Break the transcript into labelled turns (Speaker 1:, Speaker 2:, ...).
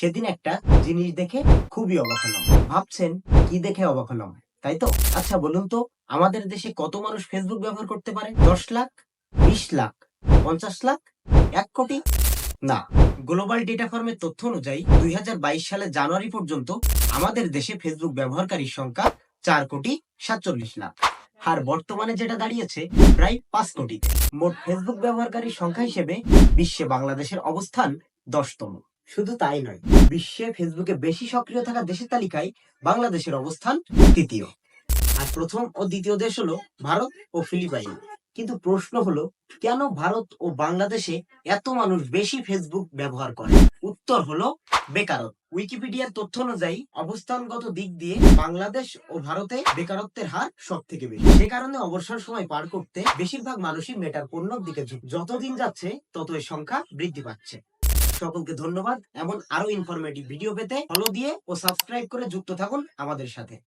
Speaker 1: সেদিন একটা জিনিস দেখে খুবই অবাক হলাম। ভাবছেন, কি দেখে অবাক হলাম? তাই তো? আচ্ছা বলুন তো, আমাদের দেশে কত মানুষ ফেসবুক ব্যবহার করতে পারে? দশ লাখ? বিশ লাখ? পঞ্চাশ লাখ? এক কোটি? না। গ্লোবাল ডেটা ফার্মের তথ্য অনুযায়ী, দুই সালের জানুয়ারি পর্যন্ত আমাদের দেশে ফেসবুক ব্যবহারকারীর সংখ্যা চার কোটি সাতচল্লিশ লাখ। আর বর্তমানে যেটা দাঁড়িয়েছে, প্রায় পাঁচ কোটি মোট ফেসবুক ব্যবহারকারীর সংখ্যা হিসেবে বিশ্বে বাংলাদেশের অবস্থান দশতম। শুধু তাই নয়, বিশ্বে ফেসবুকে বেশি সক্রিয় থাকা দেশের তালিকায় বাংলাদেশের অবস্থান তৃতীয় আর প্রথম ও দ্বিতীয় দেশ হলো ভারত ও ফিলিপাইন। কিন্তু প্রশ্ন হলো, কেন ভারত ও বাংলাদেশে এত মানুষ বেশি ফেসবুক ব্যবহার করে? উত্তর হলো বেকারত্ব। উইকিপিডিয়ার তথ্য অনুযায়ী, অবস্থানগত দিক দিয়ে বাংলাদেশ ও ভারতে বেকারত্বের হার সব থেকে বেশি। সে কারণে অবসর সময় পার করতে বেশিরভাগ মানুষই মেটার পণ্যর দিকে যতদিন যাচ্ছে তত এর সংখ্যা বৃদ্ধি পাচ্ছে। সকলকে ধন্যবাদ। এমন আরও ইনফরমেটিভ ভিডিও পেতে ফলো দিয়ে ও সাবস্ক্রাইব করে যুক্ত থাকুন আমাদের সাথে।